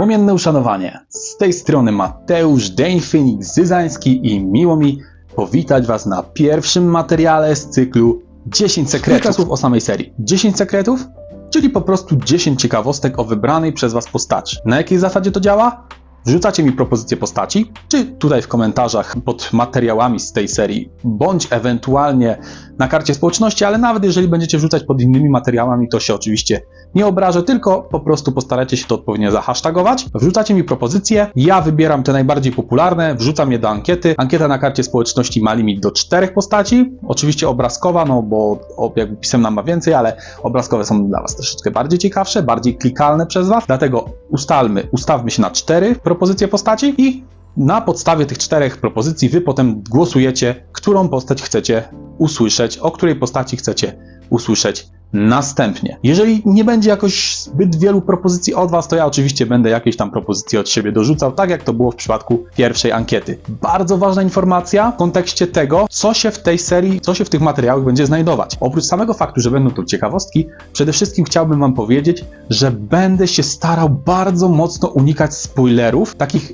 Płomienne uszanowanie. Z tej strony Mateusz Dejnfynik Zyzański i miło mi powitać Was na pierwszym materiale z cyklu 10 sekretów. Kilka słów o samej serii. 10 sekretów, czyli po prostu 10 ciekawostek o wybranej przez Was postaci. Na jakiej zasadzie to działa? Wrzucacie mi propozycje postaci, czy tutaj w komentarzach pod materiałami z tej serii, bądź ewentualnie na karcie społeczności, ale nawet jeżeli będziecie wrzucać pod innymi materiałami, to się oczywiście nie obrażę, tylko po prostu postarajcie się to odpowiednio zahasztagować. Wrzucacie mi propozycje, ja wybieram te najbardziej popularne, wrzucam je do ankiety. Ankieta na karcie społeczności ma limit do czterech postaci, oczywiście obrazkowa, no bo jakby pisemna ma więcej, ale obrazkowe są dla Was troszeczkę bardziej ciekawsze, bardziej klikalne przez Was, dlatego ustalmy, ustawmy się na cztery propozycje postaci i na podstawie tych czterech propozycji wy potem głosujecie, którą postać chcecie usłyszeć, o której postaci chcecie usłyszeć następnie. Jeżeli nie będzie jakoś zbyt wielu propozycji od Was, to ja oczywiście będę jakieś tam propozycje od siebie dorzucał, tak jak to było w przypadku pierwszej ankiety. Bardzo ważna informacja w kontekście tego, co się w tej serii, co się w tych materiałach będzie znajdować. Oprócz samego faktu, że będą to ciekawostki, przede wszystkim chciałbym Wam powiedzieć, że będę się starał bardzo mocno unikać spoilerów, takich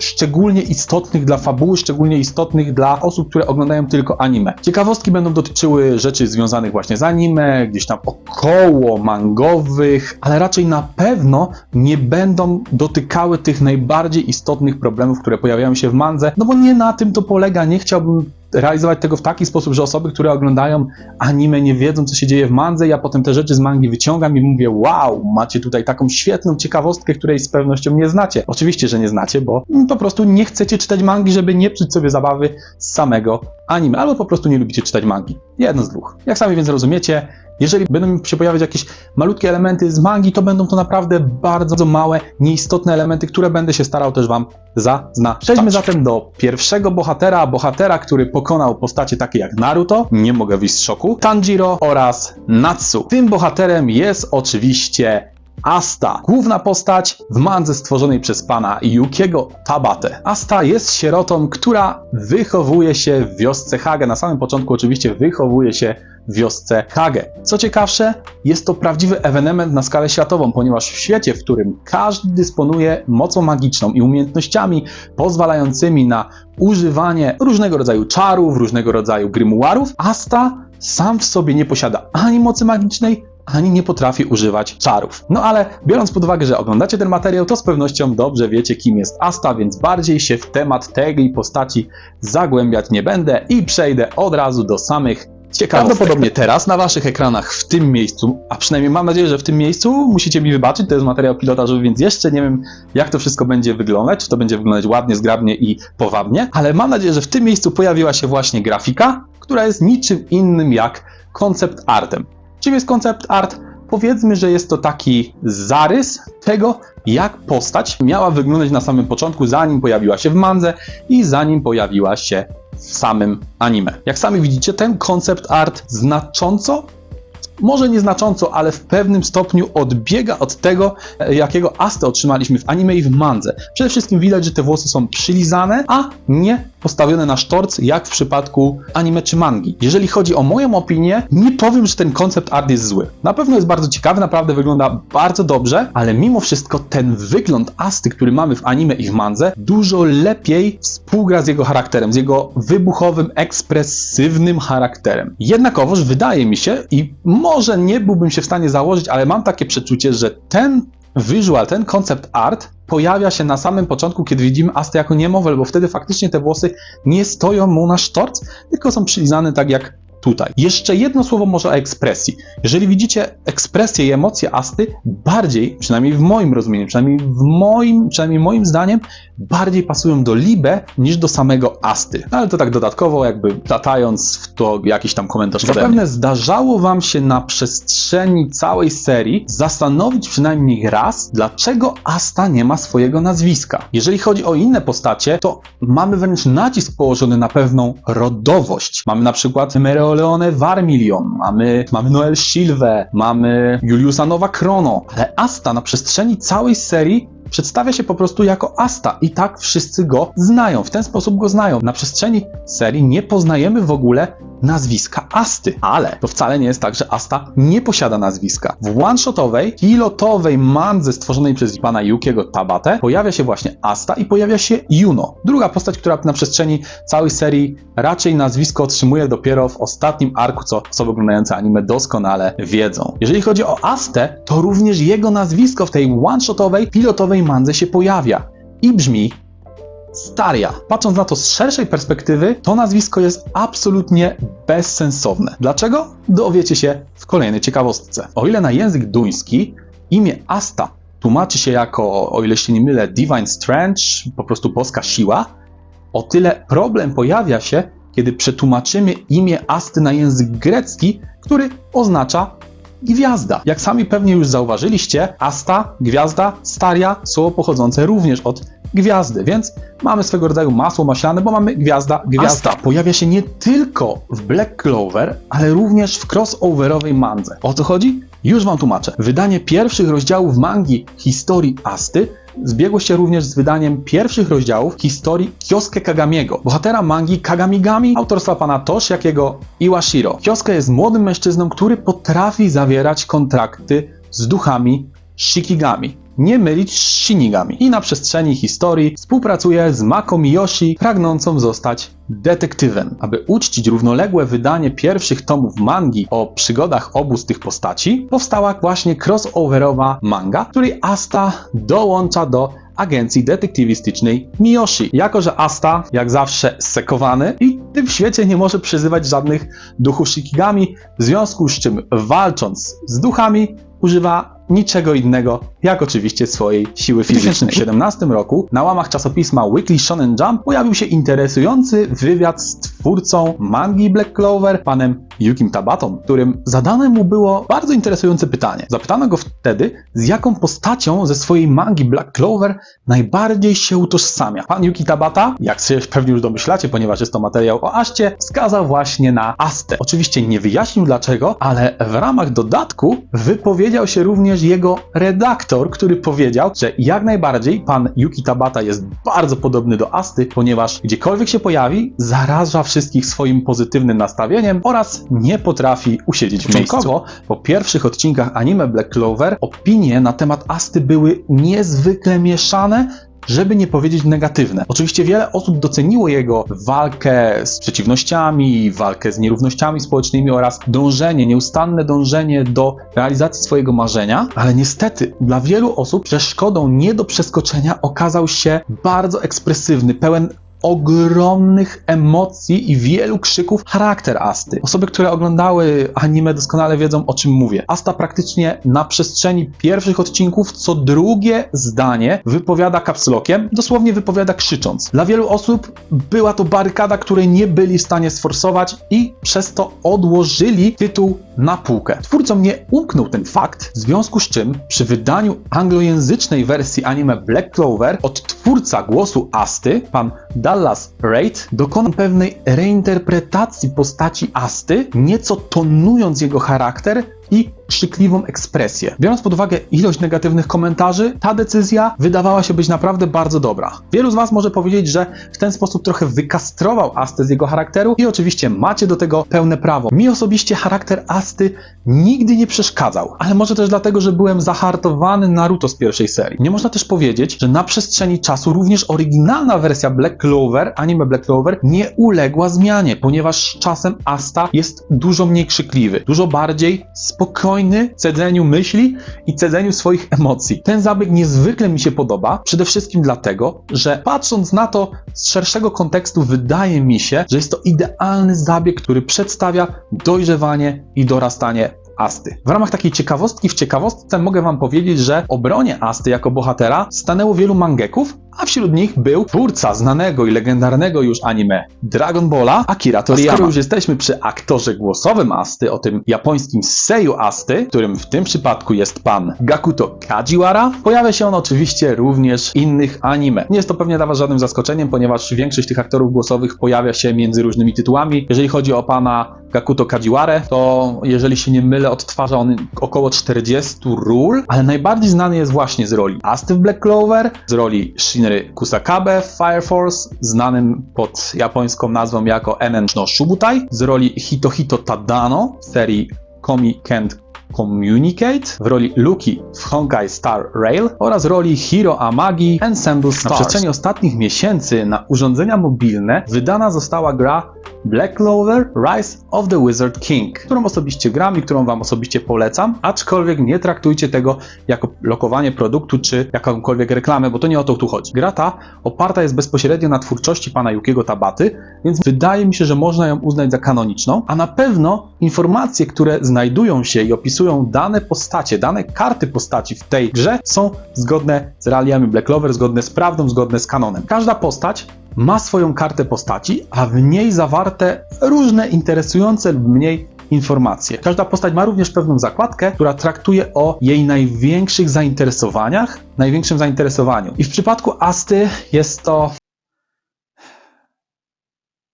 szczególnie istotnych dla fabuły, szczególnie istotnych dla osób, które oglądają tylko anime. Ciekawostki będą dotyczyły rzeczy związanych właśnie z anime, gdzieś tam około mangowych, ale raczej na pewno nie będą dotykały tych najbardziej istotnych problemów, które pojawiają się w mandze, no bo nie na tym to polega. Nie chciałbym realizować tego w taki sposób, że osoby, które oglądają anime, nie wiedzą, co się dzieje w mandze. Ja potem te rzeczy z mangi wyciągam i mówię: Wow, macie tutaj taką świetną ciekawostkę, której z pewnością nie znacie. Oczywiście, że nie znacie, bo po prostu nie chcecie czytać mangi, żeby nie psuć sobie zabawy z samego anime, albo po prostu nie lubicie czytać mangi. Jedno z dwóch. Jak sami więc rozumiecie, jeżeli będą się pojawiać jakieś malutkie elementy z mangi, to będą to naprawdę bardzo małe, nieistotne elementy, które będę się starał też Wam zaznaczyć. Przejdźmy zatem do pierwszego bohatera, bohatera, który pokonał postacie takie jak Naruto, nie mogę wyjść z szoku, Tanjiro oraz Natsu. Tym bohaterem jest oczywiście Asta, główna postać w mandze stworzonej przez pana Yukiego Tabate. Asta jest sierotą, która wychowuje się w wiosce Hage. Na samym początku oczywiście wychowuje się wiosce Hage. Co ciekawsze, jest to prawdziwy ewenement na skalę światową, ponieważ w świecie, w którym każdy dysponuje mocą magiczną i umiejętnościami pozwalającymi na używanie różnego rodzaju czarów, różnego rodzaju grymuarów, Asta sam w sobie nie posiada ani mocy magicznej, ani nie potrafi używać czarów. No ale biorąc pod uwagę, że oglądacie ten materiał, to z pewnością dobrze wiecie, kim jest Asta, więc bardziej się w temat tej postaci zagłębiać nie będę i przejdę od razu do samych ciekawostek. Prawdopodobnie teraz na waszych ekranach w tym miejscu, a przynajmniej mam nadzieję, że w tym miejscu musicie mi wybaczyć, to jest materiał pilotażowy, więc jeszcze nie wiem, jak to wszystko będzie wyglądać, czy to będzie wyglądać ładnie, zgrabnie i powabnie, ale mam nadzieję, że w tym miejscu pojawiła się właśnie grafika, która jest niczym innym jak koncept artem. Czym jest koncept art? Powiedzmy, że jest to taki zarys tego, jak postać miała wyglądać na samym początku, zanim pojawiła się w mandze i zanim pojawiła się w samym anime. Jak sami widzicie, ten koncept art znacząco może nieznacząco, ale w pewnym stopniu odbiega od tego, jakiego astę otrzymaliśmy w anime i w mandze. Przede wszystkim widać, że te włosy są przylizane, a nie postawione na sztorc, jak w przypadku anime czy mangi. Jeżeli chodzi o moją opinię, nie powiem, że ten koncept art jest zły. Na pewno jest bardzo ciekawy, naprawdę wygląda bardzo dobrze, ale mimo wszystko ten wygląd Asty, który mamy w anime i w mandze, dużo lepiej współgra z jego charakterem, z jego wybuchowym, ekspresywnym charakterem. Jednakowoż wydaje mi się, i może nie byłbym się w stanie założyć, ale mam takie przeczucie, że ten visual, ten koncept art pojawia się na samym początku, kiedy widzimy Astę jako niemowlę, bo wtedy faktycznie te włosy nie stoją mu na sztorc, tylko są przylizane tak jak tutaj. Jeszcze jedno słowo może o ekspresji. Jeżeli widzicie ekspresję i emocje Asty, bardziej, przynajmniej w moim rozumieniu, przynajmniej w moim, przynajmniej moim zdaniem, bardziej pasują do Libe niż do samego Asty. Ale to tak dodatkowo, jakby latając w to jakiś tam komentarz. Zapewne zdarzało Wam się na przestrzeni całej serii zastanowić przynajmniej raz, dlaczego Asta nie ma swojego nazwiska. Jeżeli chodzi o inne postacie, to mamy wręcz nacisk położony na pewną rodowość. Mamy na przykład Mereo Leone Varmilion, mamy, Noel Silve, mamy Juliusa Nowa Chrono, ale Asta na przestrzeni całej serii przedstawia się po prostu jako Asta i tak wszyscy go znają, w ten sposób go znają. Na przestrzeni serii nie poznajemy w ogóle nazwiska Asty. Ale to wcale nie jest tak, że Asta nie posiada nazwiska. W one-shotowej, pilotowej mandze stworzonej przez pana Yukiego Tabate pojawia się właśnie Asta i pojawia się Juno. Druga postać, która na przestrzeni całej serii raczej nazwisko otrzymuje dopiero w ostatnim arku, co osoby oglądające anime doskonale wiedzą. Jeżeli chodzi o Astę, to również jego nazwisko w tej one-shotowej, pilotowej mandze się pojawia i brzmi Staria. Patrząc na to z szerszej perspektywy, to nazwisko jest absolutnie bezsensowne. Dlaczego? Dowiecie się w kolejnej ciekawostce. O ile na język duński imię Asta tłumaczy się jako, o ile się nie mylę, Divine Strength, po prostu boska siła, o tyle problem pojawia się, kiedy przetłumaczymy imię Asty na język grecki, który oznacza gwiazda. Jak sami pewnie już zauważyliście, Asta, gwiazda, Staria słowo pochodzące również od gwiazdy, więc mamy swego rodzaju masło maślane, bo mamy gwiazda, gwiazda. Asta pojawia się nie tylko w Black Clover, ale również w crossoverowej mandze. O co chodzi? Już wam tłumaczę. Wydanie pierwszych rozdziałów mangi historii Asty zbiegło się również z wydaniem pierwszych rozdziałów historii Kyosuke Kagamiego, bohatera mangi Kagamigami autorstwa pana Toshiakiego Iwashiro. Kyosuke jest młodym mężczyzną, który potrafi zawierać kontrakty z duchami Shikigami. Nie mylić z Shinigami. I na przestrzeni historii współpracuje z Mako Miyoshi, pragnącą zostać detektywem. Aby uczcić równoległe wydanie pierwszych tomów mangi o przygodach obu z tych postaci, powstała właśnie crossoverowa manga, której Asta dołącza do agencji detektywistycznej Miyoshi. Jako, że Asta, jak zawsze, sekowany i w tym świecie nie może przyzywać żadnych duchów Shikigami, w związku z czym walcząc z duchami, używa niczego innego, jak oczywiście swojej siły fizycznej. W 2017 roku na łamach czasopisma Weekly Shonen Jump pojawił się interesujący wywiad z twórcą mangi Black Clover, panem Yukim Tabatą, którym zadane mu było bardzo interesujące pytanie. Zapytano go wtedy, z jaką postacią ze swojej mangi Black Clover najbardziej się utożsamia. Pan Yuki Tabata, jak się pewnie już domyślacie, ponieważ jest to materiał o Aście, wskazał właśnie na Astę. Oczywiście nie wyjaśnił dlaczego, ale w ramach dodatku wypowiedział się również jego redaktor, który powiedział, że jak najbardziej pan Yuki Tabata jest bardzo podobny do Asty, ponieważ gdziekolwiek się pojawi, zaraża wszystkich swoim pozytywnym nastawieniem oraz nie potrafi usiedzieć w miejscu. Po pierwszych odcinkach anime Black Clover opinie na temat Asty były niezwykle mieszane, żeby nie powiedzieć negatywne. Oczywiście wiele osób doceniło jego walkę z przeciwnościami, walkę z nierównościami społecznymi oraz dążenie, nieustanne dążenie do realizacji swojego marzenia, ale niestety dla wielu osób przeszkodą nie do przeskoczenia okazał się bardzo ekspresywny, pełen ogromnych emocji i wielu krzyków charakter Asty. Osoby, które oglądały anime doskonale wiedzą o czym mówię. Asta praktycznie na przestrzeni pierwszych odcinków co drugie zdanie wypowiada kapslokiem, dosłownie wypowiada krzycząc. Dla wielu osób była to barykada, której nie byli w stanie sforsować i przez to odłożyli tytuł na półkę. Twórcom nie umknął ten fakt, w związku z czym przy wydaniu anglojęzycznej wersji anime Black Clover od twórca głosu Asty, pan Dallas Raid, dokonał pewnej reinterpretacji postaci Asty, nieco tonując jego charakter i krzykliwą ekspresję. Biorąc pod uwagę ilość negatywnych komentarzy, ta decyzja wydawała się być naprawdę bardzo dobra. Wielu z Was może powiedzieć, że w ten sposób trochę wykastrował Astę z jego charakteru i oczywiście macie do tego pełne prawo. Mi osobiście charakter Asty nigdy nie przeszkadzał, ale może też dlatego, że byłem zahartowany Naruto z pierwszej serii. Nie można też powiedzieć, że na przestrzeni czasu również oryginalna wersja Black Clover, anime Black Clover, nie uległa zmianie, ponieważ czasem Asta jest dużo mniej krzykliwy, dużo bardziej spokojny w cedzeniu myśli i cedzeniu swoich emocji. Ten zabieg niezwykle mi się podoba, przede wszystkim dlatego, że patrząc na to z szerszego kontekstu, wydaje mi się, że jest to idealny zabieg, który przedstawia dojrzewanie i dorastanie Asty. W ramach takiej ciekawostki w ciekawostce mogę wam powiedzieć, że obronie Asty jako bohatera stanęło wielu mangeków, a wśród nich był twórca znanego i legendarnego już anime Dragon Balla, Akira Toriyama. A skoro już jesteśmy przy aktorze głosowym Asty, o tym japońskim seiju Asty, którym w tym przypadku jest pan Gakuto Kajiwara, pojawia się on oczywiście również w innych anime. Nie jest to pewnie dla was żadnym zaskoczeniem, ponieważ większość tych aktorów głosowych pojawia się między różnymi tytułami. Jeżeli chodzi o pana Gakuto Kajiware, to jeżeli się nie mylę, odtwarza on około 40 ról, ale najbardziej znany jest właśnie z roli Asty w Black Clover, z roli Kusakabe w Fire Force, znanym pod japońską nazwą jako Enen no Shubutai, z roli Hitohito Tadano w serii Komi Kent Communicate, w roli Luki w Honkai Star Rail oraz roli Hiro Amagi Ensemble Stars. Na przestrzeni ostatnich miesięcy na urządzenia mobilne wydana została gra Black Clover Rise of the Wizard King, którą osobiście gram i którą Wam osobiście polecam, aczkolwiek nie traktujcie tego jako lokowanie produktu czy jakąkolwiek reklamę, bo to nie o to tu chodzi. Gra ta oparta jest bezpośrednio na twórczości pana Yukiego Tabaty, więc wydaje mi się, że można ją uznać za kanoniczną, a na pewno informacje, które znajdują się i opisują dane postacie, dane karty postaci w tej grze są zgodne z realiami Black Clover, zgodne z prawdą, zgodne z kanonem. Każda postać ma swoją kartę postaci, a w niej zawarte różne interesujące lub mniej informacje. Każda postać ma również pewną zakładkę, która traktuje o jej największych zainteresowaniach, największym zainteresowaniu. I w przypadku Asty jest to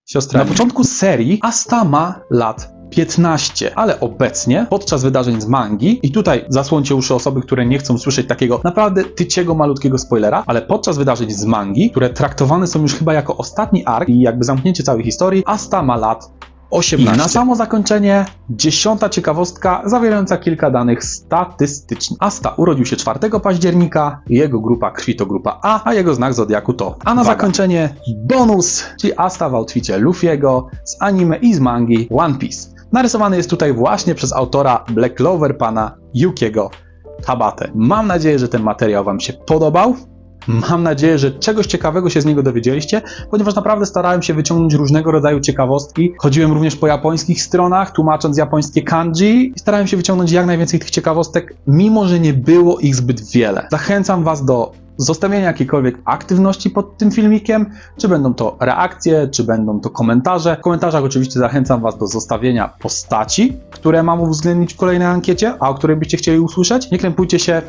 siostra. Na początku serii Asta ma lat 15, ale obecnie, podczas wydarzeń z mangi, i tutaj zasłońcie uszy osoby, które nie chcą słyszeć takiego naprawdę tyciego, malutkiego spoilera, ale podczas wydarzeń z mangi, które traktowane są już chyba jako ostatni ark i jakby zamknięcie całej historii, Asta ma lat 18. I na samo zakończenie dziesiąta ciekawostka zawierająca kilka danych statystycznych. Asta urodził się 4 października, jego grupa krwi to grupa A, a jego znak zodiaku to. A na Waga. zakończenie bonus, czyli Asta w outficie Luffy'ego z anime i z mangi One Piece. Narysowany jest tutaj właśnie przez autora Black Clover pana Yukiego Tabate. Mam nadzieję, że ten materiał Wam się podobał. Mam nadzieję, że czegoś ciekawego się z niego dowiedzieliście, ponieważ naprawdę starałem się wyciągnąć różnego rodzaju ciekawostki. Chodziłem również po japońskich stronach, tłumacząc japońskie kanji i starałem się wyciągnąć jak najwięcej tych ciekawostek, mimo że nie było ich zbyt wiele. Zachęcam Was do zostawienia jakiejkolwiek aktywności pod tym filmikiem, czy będą to reakcje, czy będą to komentarze. W komentarzach oczywiście zachęcam Was do zostawienia postaci, które mam uwzględnić w kolejnej ankiecie, a o której byście chcieli usłyszeć. Nie krępujcie się,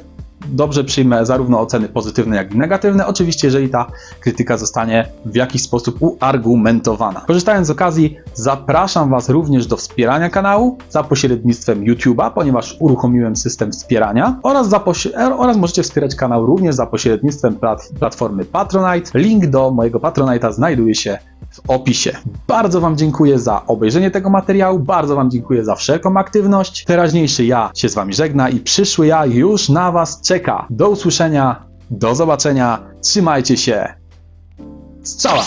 dobrze przyjmę zarówno oceny pozytywne, jak i negatywne. Oczywiście, jeżeli ta krytyka zostanie w jakiś sposób uargumentowana. Korzystając z okazji, zapraszam Was również do wspierania kanału za pośrednictwem YouTube'a, ponieważ uruchomiłem system wspierania oraz, za poś- oraz możecie wspierać kanał również za pośrednictwem plat- platformy Patronite. Link do mojego Patronite'a znajduje się opisie. Bardzo Wam dziękuję za obejrzenie tego materiału, bardzo Wam dziękuję za wszelką aktywność. Teraźniejszy ja się z Wami żegna i przyszły ja już na Was czeka. Do usłyszenia, do zobaczenia, trzymajcie się. Strzała!